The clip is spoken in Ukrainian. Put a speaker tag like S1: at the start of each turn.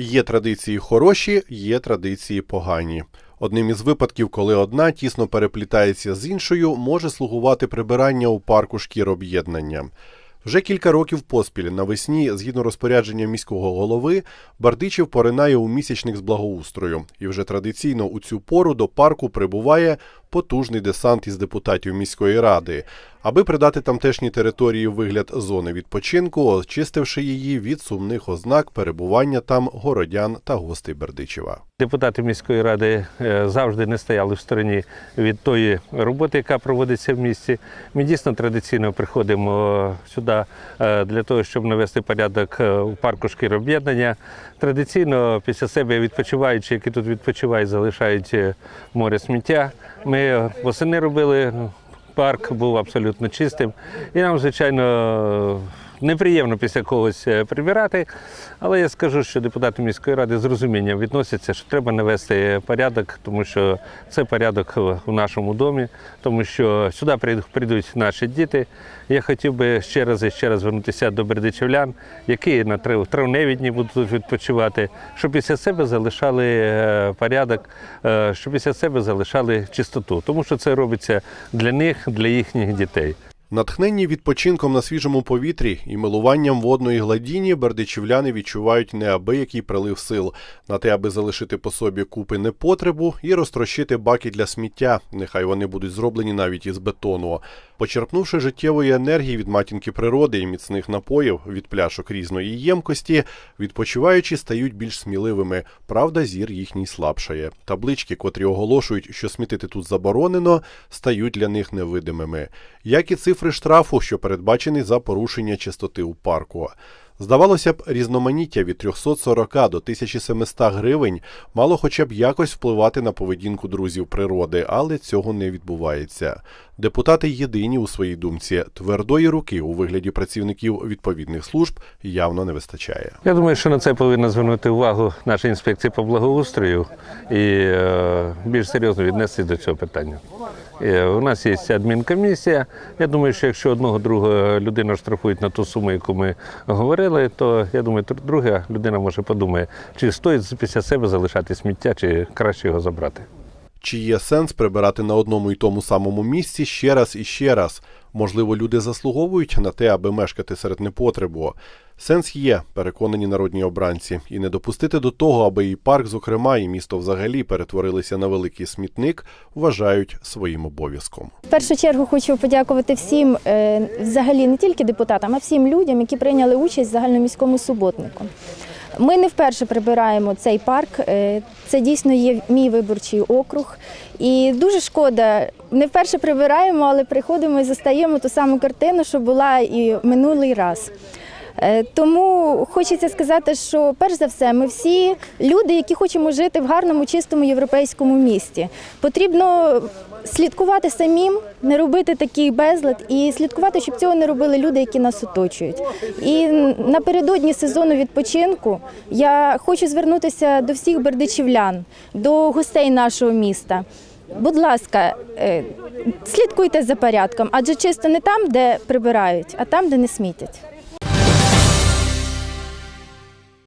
S1: Є традиції хороші, є традиції погані. Одним із випадків, коли одна тісно переплітається з іншою, може слугувати прибирання у парку шкіроб'єднання. Вже кілька років поспіль навесні, згідно розпорядження міського голови, Бардичів поринає у місячник з благоустрою, і вже традиційно у цю пору до парку прибуває потужний десант із депутатів міської ради, аби придати тамтешній території вигляд зони відпочинку, очистивши її від сумних ознак перебування там городян та гостей Бердичева.
S2: Депутати міської ради е, завжди не стояли в стороні від тої роботи, яка проводиться в місті. Ми дійсно традиційно приходимо сюди е, для того, щоб навести порядок е, у парку шкіроб'єднання. Традиційно після себе відпочиваючи, які тут відпочивають, залишають е, море сміття. Ми восени робили. Парк був абсолютно чистим, і нам, звичайно, неприємно після когось е, прибирати. Але я скажу, що депутати міської ради з розумінням відносяться, що треба навести порядок, тому що це порядок у нашому домі, тому що сюди прийдуть наші діти. Я хотів би ще раз і ще раз звернутися до бердичівлян, які на трав- травневі дні будуть відпочивати, щоб після себе залишали е, порядок, е, щоб після себе залишали чистоту, тому що це робиться для них, для їхніх дітей.
S1: Натхненні відпочинком на свіжому повітрі і милуванням водної гладіні бердичівляни відчувають неабиякий прилив сил на те, аби залишити по собі купи непотребу і розтрощити баки для сміття. Нехай вони будуть зроблені навіть із бетону. Почерпнувши життєвої енергії від матінки природи і міцних напоїв від пляшок різної ємкості, відпочиваючі стають більш сміливими. Правда, зір їхній слабшає. Таблички, котрі оголошують, що смітити тут заборонено, стають для них невидимими. Як і цифри штрафу, що передбачені за порушення чистоти у парку. Здавалося б, різноманіття від 340 до 1700 гривень мало хоча б якось впливати на поведінку друзів природи, але цього не відбувається. Депутати єдині у своїй думці твердої руки у вигляді працівників відповідних служб явно не вистачає.
S2: Я думаю, що на це повинна звернути увагу наша інспекція по благоустрою і е, більш серйозно віднести до цього питання. Е, у нас є адмінкомісія. Я думаю, що якщо одного другого людина штрафують на ту суму, яку ми говорили, то я думаю, друга людина може подумає, чи стоїть після себе залишати сміття, чи краще його забрати.
S1: Чи є сенс прибирати на одному і тому самому місці ще раз і ще раз? Можливо, люди заслуговують на те, аби мешкати серед непотребу. Сенс є, переконані народні обранці, і не допустити до того, аби і парк, зокрема, і місто взагалі перетворилися на великий смітник, вважають своїм обов'язком.
S3: В першу чергу хочу подякувати всім, е, взагалі не тільки депутатам, а всім людям, які прийняли участь в загальноміському суботнику. Ми не вперше прибираємо цей парк. е, Це дійсно є мій виборчий округ. І дуже шкода, не вперше прибираємо, але приходимо і застаємо ту саму картину, що була і минулий раз. Е, Тому хочеться сказати, що перш за все, ми всі люди, які хочемо жити в гарному, чистому європейському місті. Потрібно слідкувати самим, не робити такий безлад і слідкувати, щоб цього не робили люди, які нас оточують. І напередодні сезону відпочинку я хочу звернутися до всіх бердичівлян, до гостей нашого міста. Будь ласка, е, слідкуйте за порядком, адже чисто не там, де прибирають, а там, де не смітять.